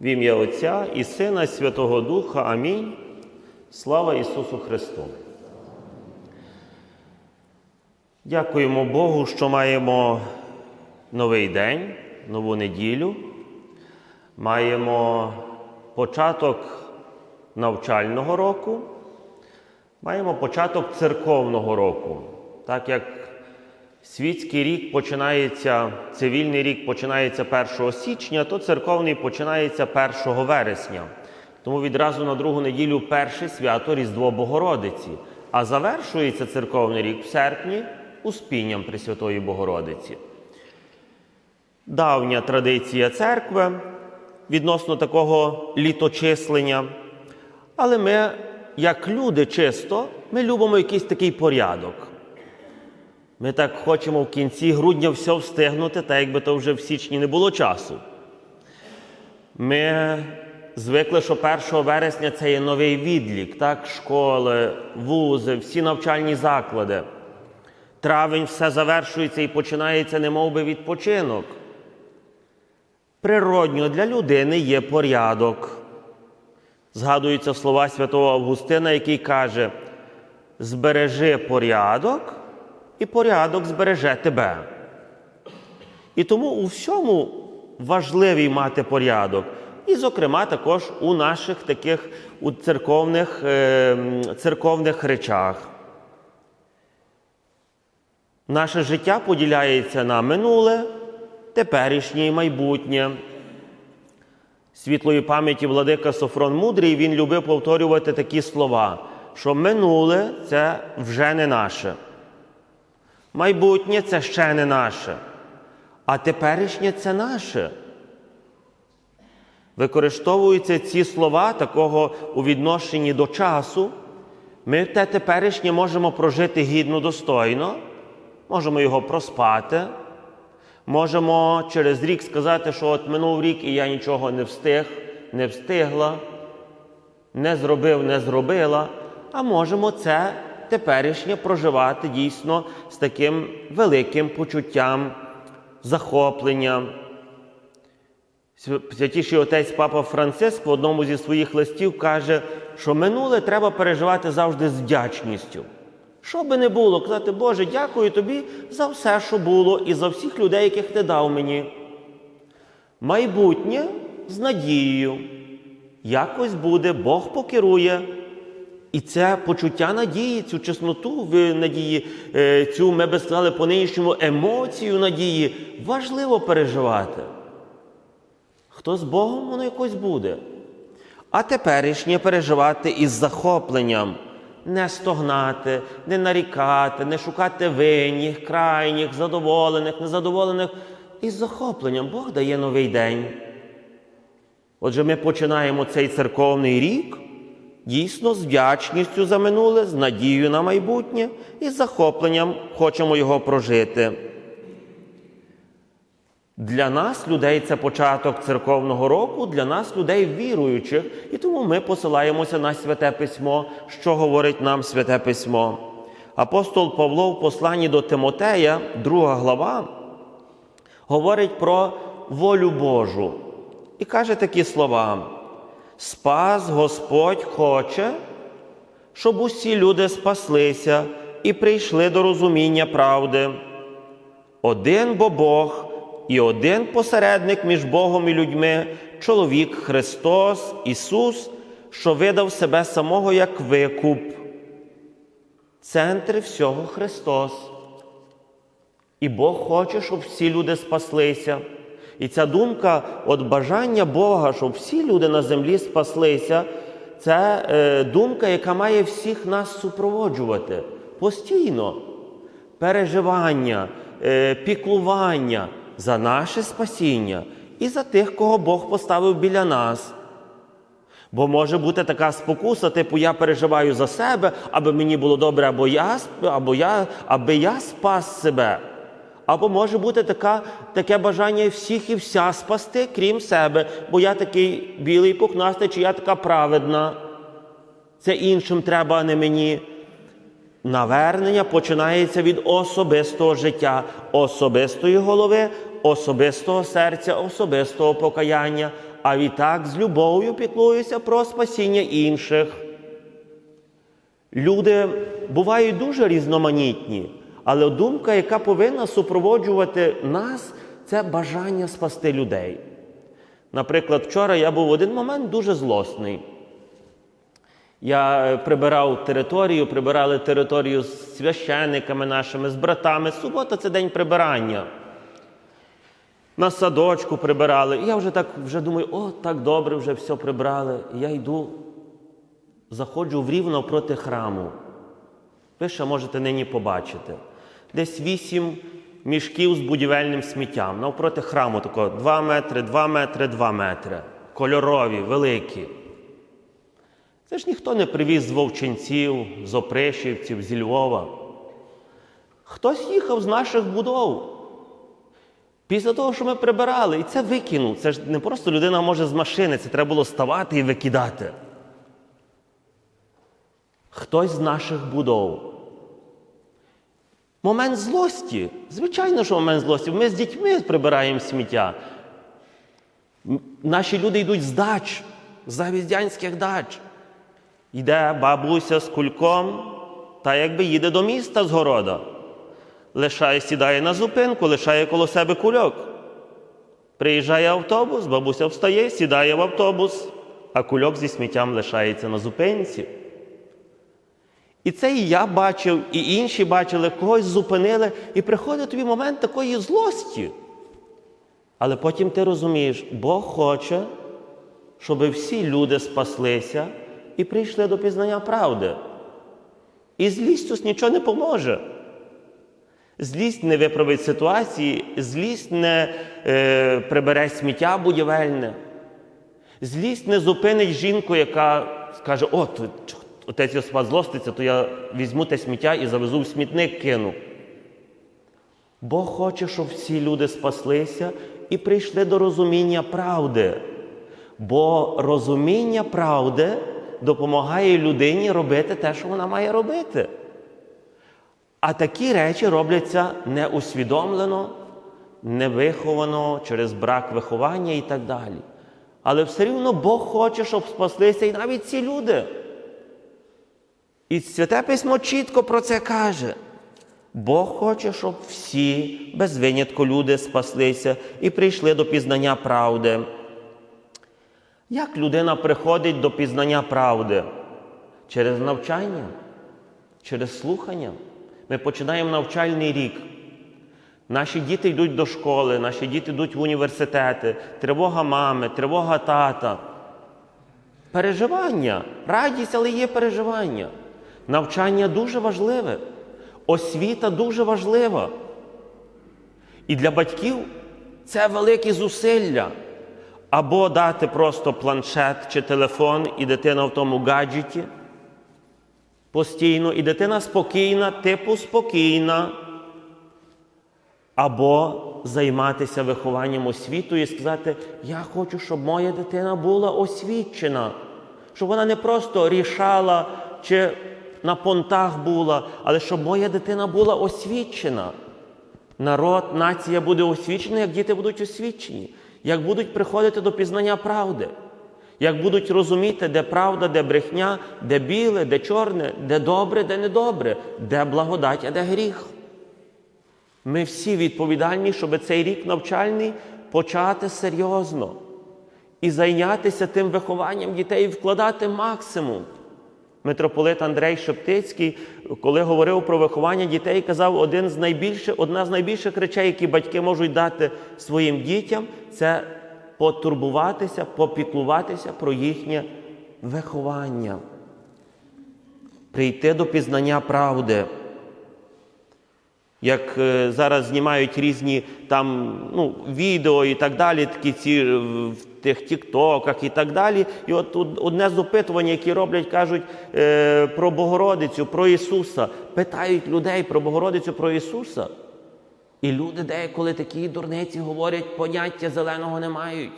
В ім'я Отця і Сина, і Святого Духа. Амінь. Слава Ісусу Христу. Дякуємо Богу, що маємо новий день, нову неділю. Маємо початок навчального року, маємо початок церковного року. Так як світський рік починається, цивільний рік починається 1 січня, то церковний починається 1 вересня. Тому відразу на другу неділю перше свято Різдво Богородиці, а завершується церковний рік в серпні успінням Пресвятої Богородиці. Давня традиція церкви відносно такого літочислення. Але ми, як люди чисто, ми любимо якийсь такий порядок. Ми так хочемо в кінці грудня все встигнути, так якби то вже в січні не було часу. Ми звикли, що 1 вересня це є новий відлік, так? школи, вузи, всі навчальні заклади. Травень все завершується і починається немов би відпочинок. Природньо для людини є порядок. Згадуються слова святого Августина, який каже: збережи порядок, і порядок збереже тебе. І тому у всьому важливий мати порядок. І, зокрема, також у наших таких у церковних, е, церковних речах. Наше життя поділяється на минуле, теперішнє і майбутнє. Світлої пам'яті владика Софрон Мудрий він любив повторювати такі слова, що минуле це вже не наше. Майбутнє це ще не наше, а теперішнє це наше. Використовуються ці слова такого у відношенні до часу. Ми те теперішнє можемо прожити гідно, достойно, можемо його проспати. Можемо через рік сказати, що от минув рік і я нічого не встиг, не встигла, не зробив, не зробила. А можемо це теперішнє проживати дійсно з таким великим почуттям, захопленням. Святіший отець Папа Франциск в одному зі своїх листів каже, що минуле треба переживати завжди з вдячністю. Що би не було, казати, Боже, дякую тобі за все, що було, і за всіх людей, яких ти дав мені. Майбутнє з надією. Якось буде, Бог покерує. І це почуття надії, цю чесноту в надії, е, цю, ми би сказали, по нинішньому емоцію надії важливо переживати. Хто з Богом, воно якось буде. А теперішнє переживати із захопленням не стогнати, не нарікати, не шукати винних, крайніх, задоволених, незадоволених. І з захопленням Бог дає новий день. Отже, ми починаємо цей церковний рік дійсно з вдячністю за минуле, з надією на майбутнє і з захопленням хочемо його прожити. Для нас, людей, це початок церковного року, для нас, людей віруючих, і тому ми посилаємося на святе письмо, що говорить нам святе письмо. Апостол Павло в посланні до Тимотея, друга глава, говорить про волю Божу і каже такі слова: Спас Господь хоче, щоб усі люди спаслися і прийшли до розуміння правди. Один бо Бог і один посередник між Богом і людьми, чоловік Христос, Ісус, що видав себе самого як викуп. Центр всього Христос. І Бог хоче, щоб всі люди спаслися. І ця думка от бажання Бога, щоб всі люди на землі спаслися, це е, думка, яка має всіх нас супроводжувати постійно. Переживання, е, піклування за наше спасіння і за тих, кого Бог поставив біля нас. Бо може бути така спокуса, типу я переживаю за себе, аби мені було добре, або я, або я, аби я спас себе. Або може бути така, таке бажання всіх і вся спасти, крім себе, бо я такий білий пухнастий, чи я така праведна. Це іншим треба, а не мені. Навернення починається від особистого життя, особистої голови, особистого серця, особистого покаяння, а відтак з любов'ю піклуюся про спасіння інших. Люди бувають дуже різноманітні, але думка, яка повинна супроводжувати нас, це бажання спасти людей. Наприклад, вчора я був в один момент дуже злосний. Я е, прибирав територію, прибирали територію з священниками нашими, з братами. Субота це день прибирання. На садочку прибирали. І я вже так вже думаю, о, так добре, вже все прибрали. Я йду, заходжу в рівно проти храму. Ви ще можете нині побачити. Десь вісім мішків з будівельним сміттям. Навпроти храму такого 2 метри, 2 метри, 2 метри. Кольорові, великі. Це ж ніхто не привіз з Вовчинців, з Опришівців, зі Львова. Хтось їхав з наших будов. Після того, що ми прибирали, і це викинув. Це ж не просто людина може з машини, це треба було ставати і викидати. Хтось з наших будов. Момент злості. Звичайно, що момент злості. Ми з дітьми прибираємо сміття. Наші люди йдуть з дач, з завіздянських дач. Йде бабуся з кульком, та якби їде до міста з города. Лишає, сідає на зупинку, лишає коло себе кульок. Приїжджає автобус, бабуся встає, сідає в автобус, а кульок зі сміттям лишається на зупинці. І це і я бачив, і інші бачили, когось зупинили, і приходить тобі момент такої злості. Але потім ти розумієш, Бог хоче, щоб всі люди спаслися і прийшли до пізнання правди. І злістю нічого не поможе. Злість не виправить ситуації, злість не е, прибере сміття будівельне, злість не зупинить жінку, яка скаже: о, то, ч- отець Йосифат злоститься, то я візьму те сміття і завезу в смітник кину. Бог хоче, щоб всі люди спаслися і прийшли до розуміння правди. Бо розуміння правди допомагає людині робити те, що вона має робити. А такі речі робляться неусвідомлено, невиховано через брак виховання і так далі. Але все рівно Бог хоче, щоб спаслися і навіть ці люди. І Святе Письмо чітко про це каже. Бог хоче, щоб всі, без винятку люди спаслися і прийшли до пізнання правди. Як людина приходить до пізнання правди? Через навчання, через слухання. Ми починаємо навчальний рік. Наші діти йдуть до школи, наші діти йдуть в університети, тривога мами, тривога тата. Переживання, радість, але є переживання. Навчання дуже важливе, освіта дуже важлива. І для батьків це великі зусилля. Або дати просто планшет чи телефон, і дитина в тому гаджеті постійно, і дитина спокійна, типу спокійна. Або займатися вихованням освіту і сказати, я хочу, щоб моя дитина була освічена, щоб вона не просто рішала чи на понтах була, але щоб моя дитина була освічена. Народ, нація буде освічена, як діти будуть освічені, як будуть приходити до пізнання правди, як будуть розуміти, де правда, де брехня, де біле, де чорне, де добре, де недобре, де благодать, а де гріх. Ми всі відповідальні, щоб цей рік навчальний почати серйозно і зайнятися тим вихованням дітей і вкладати максимум. Митрополит Андрей Шептицький, коли говорив про виховання дітей, казав, один з найбільших, одна з найбільших речей, які батьки можуть дати своїм дітям, це потурбуватися, попіклуватися про їхнє виховання, прийти до пізнання правди. Як е, зараз знімають різні там ну, відео і так далі, такі ці тих тіктоках і так далі. І от од- одне з опитування, які роблять, кажуть е, про Богородицю, про Ісуса. Питають людей про Богородицю, про Ісуса. І люди деколи такі дурниці говорять, поняття зеленого не мають.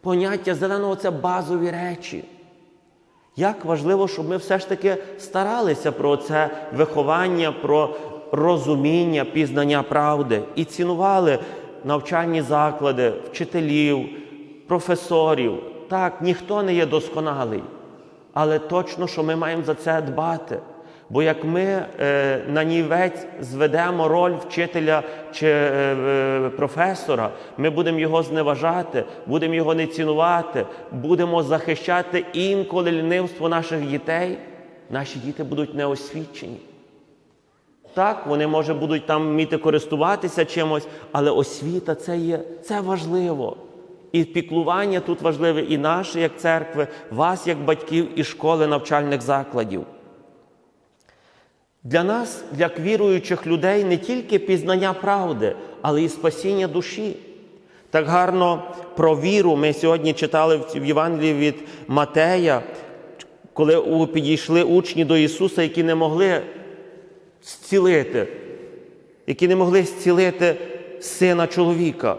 Поняття зеленого це базові речі. Як важливо, щоб ми все ж таки старалися про це виховання, про розуміння, пізнання правди і цінували навчальні заклади, вчителів, професорів. Так, ніхто не є досконалий. Але точно, що ми маємо за це дбати. Бо як ми е, на нівець зведемо роль вчителя чи е, е, професора, ми будемо його зневажати, будемо його не цінувати, будемо захищати інколи лінивство наших дітей, наші діти будуть неосвічені. Так, вони, може, будуть там вміти користуватися чимось, але освіта це є це важливо. І піклування тут важливе і наше, як церкви, вас, як батьків, і школи навчальних закладів. Для нас, як віруючих людей, не тільки пізнання правди, але і спасіння душі. Так гарно про віру ми сьогодні читали в Євангелії від Матея, коли підійшли учні до Ісуса, які не могли зцілити, які не могли зцілити сина чоловіка.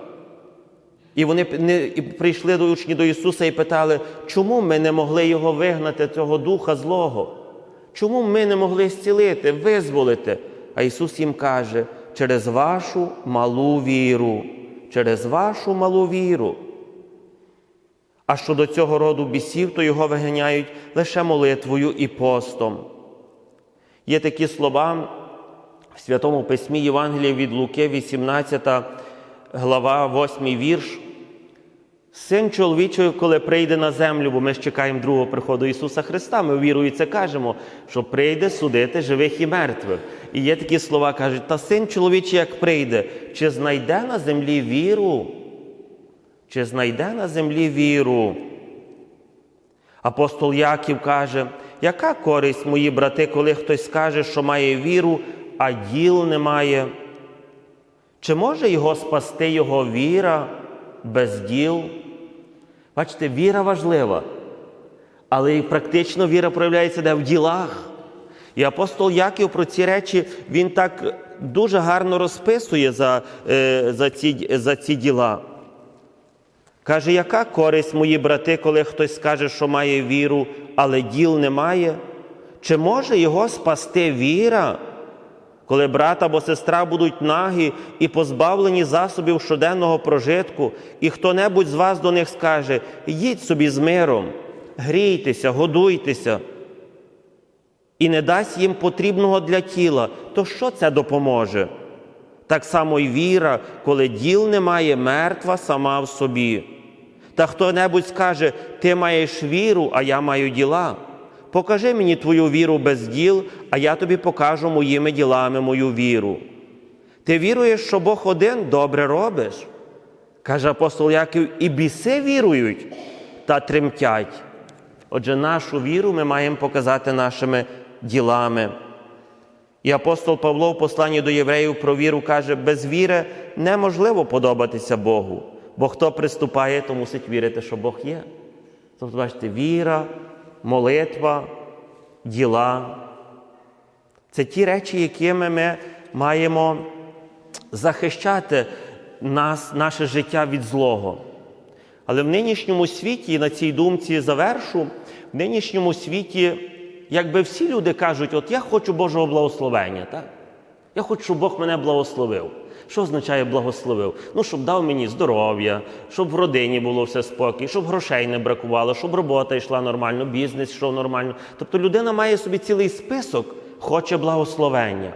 І вони не, прийшли до учні до Ісуса і питали, чому ми не могли його вигнати, цього духа злого? Чому ми не могли зцілити, визволити? А Ісус їм каже, через вашу малу віру, через вашу малу віру. А щодо цього роду бісів, то його виганяють лише молитвою і постом. Є такі слова в Святому Письмі Євангелія від Луки, 18 глава, 8 вірш. Син чоловічий, коли прийде на землю, бо ми ж чекаємо другого приходу Ісуса Христа, ми вірою це кажемо, що прийде судити живих і мертвих. І є такі слова, кажуть, та син чоловічий, як прийде, чи знайде на землі віру? Чи знайде на землі віру? Апостол Яків каже, яка користь, мої брати, коли хтось скаже, що має віру, а діл немає? Чи може його спасти його віра без діл? Бачите, віра важлива, але і практично віра проявляється де в ділах. І апостол Яків про ці речі він так дуже гарно розписує за, е, за, ці, за ці діла. Каже, яка користь, мої брати, коли хтось скаже, що має віру, але діл немає? Чи може його спасти віра, коли брат або сестра будуть нагі і позбавлені засобів щоденного прожитку, і хто-небудь з вас до них скаже: їдь собі з миром, грійтеся, годуйтеся, і не дасть їм потрібного для тіла, то що це допоможе? Так само й віра, коли діл немає, мертва сама в собі. Та хто-небудь скаже, ти маєш віру, а я маю діла. Покажи мені твою віру без діл, а я тобі покажу моїми ділами мою віру. Ти віруєш, що Бог один добре робиш? Каже апостол Яків, і біси вірують та тремтять. Отже, нашу віру ми маємо показати нашими ділами. І апостол Павло в посланні до євреїв про віру каже, без віри неможливо подобатися Богу, бо хто приступає, то мусить вірити, що Бог є. Тобто, бачите, віра, молитва, діла. Це ті речі, якими ми маємо захищати нас, наше життя від злого. Але в нинішньому світі, і на цій думці завершу, в нинішньому світі, якби всі люди кажуть, от я хочу Божого благословення, так? Я хочу, щоб Бог мене благословив. Що означає благословив? Ну, щоб дав мені здоров'я, щоб в родині було все спокій, щоб грошей не бракувало, щоб робота йшла нормально, бізнес йшов нормально. Тобто людина має собі цілий список, хоче благословення.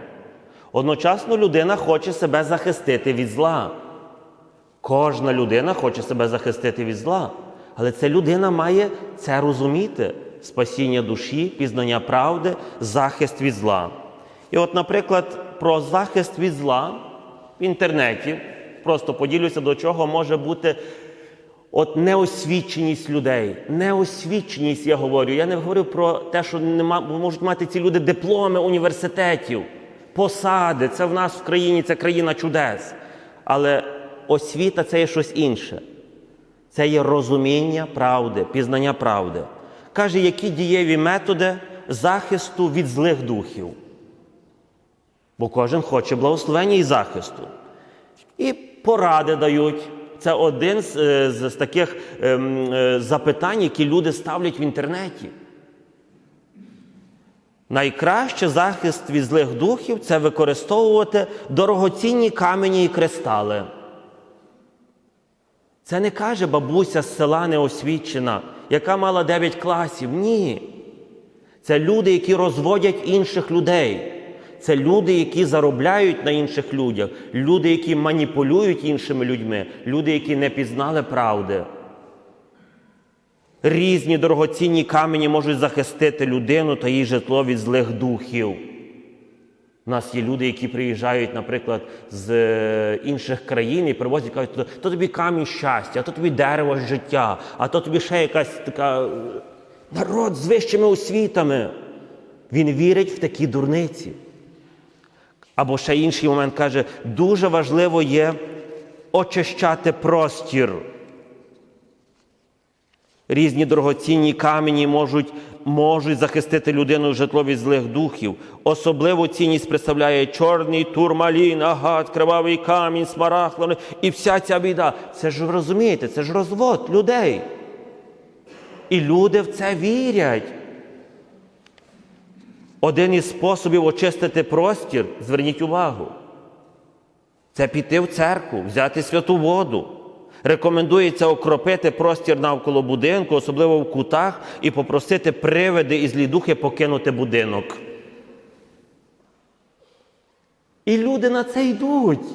Одночасно людина хоче себе захистити від зла. Кожна людина хоче себе захистити від зла, але ця людина має це розуміти: спасіння душі, пізнання правди, захист від зла. І от, наприклад, про захист від зла в інтернеті просто поділюся, до чого може бути от неосвіченість людей. Неосвіченість, я говорю. Я не говорю про те, що нема, можуть мати ці люди дипломи університетів, посади. Це в нас в країні, це країна чудес. Але освіта це є щось інше. Це є розуміння правди, пізнання правди. Каже, які дієві методи захисту від злих духів. Бо кожен хоче благословення і захисту. І поради дають. Це один з, е, з, з таких ем, е, запитань, які люди ставлять в інтернеті. Найкраще захист від злих духів це використовувати дорогоцінні камені і кристали. Це не каже бабуся з села неосвічена, яка мала 9 класів. Ні. Це люди, які розводять інших людей. Це люди, які заробляють на інших людях, люди, які маніпулюють іншими людьми, люди, які не пізнали правди. Різні дорогоцінні камені можуть захистити людину та її житло від злих духів. У нас є люди, які приїжджають, наприклад, з е, інших країн і привозять, кажуть, то, то тобі камінь щастя, а то тобі дерево життя, а то тобі ще якась така народ з вищими освітами. Він вірить в такі дурниці. Або ще інший момент каже, дуже важливо є очищати простір. Різні дорогоцінні камені можуть, можуть захистити людину в житло від злих духів. Особливу цінність представляє чорний турмалін, агат, кривавий камінь, смарахлони і вся ця біда. Це ж ви розумієте, це ж розвод людей. І люди в це вірять. Один із способів очистити простір, зверніть увагу, це піти в церкву, взяти святу воду. Рекомендується окропити простір навколо будинку, особливо в кутах, і попросити привиди і злі духи покинути будинок. І люди на це йдуть.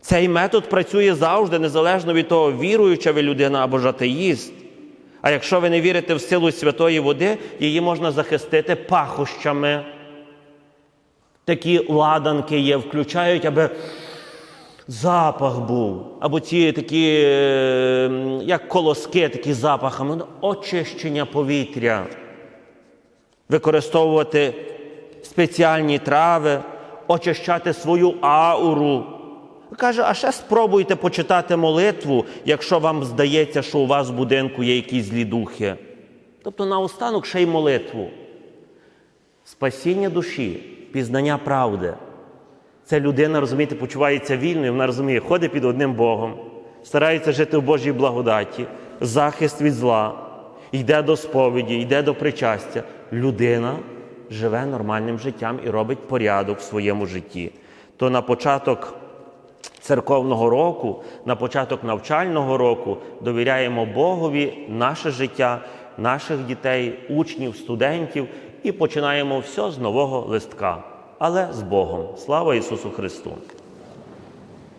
Цей метод працює завжди, незалежно від того, віруюча ви людина або ж атеїст. А якщо ви не вірите в силу святої води, її можна захистити пахощами. Такі ладанки є, включають, аби запах був. Або ці такі, е, як колоски, такі запахами, ну, очищення повітря. Використовувати спеціальні трави, очищати свою ауру. Каже, а ще спробуйте почитати молитву, якщо вам здається, що у вас в будинку є якісь злі духи. Тобто наостанок ще й молитву. Спасіння душі, пізнання правди. Це людина, розумієте, почувається вільною, вона розуміє, ходить під одним Богом, старається жити в Божій благодаті, захист від зла, йде до сповіді, йде до причастя. Людина живе нормальним життям і робить порядок в своєму житті. То на початок церковного року, на початок навчального року довіряємо Богові наше життя, наших дітей, учнів, студентів і починаємо все з нового листка, але з Богом. Слава Ісусу Христу!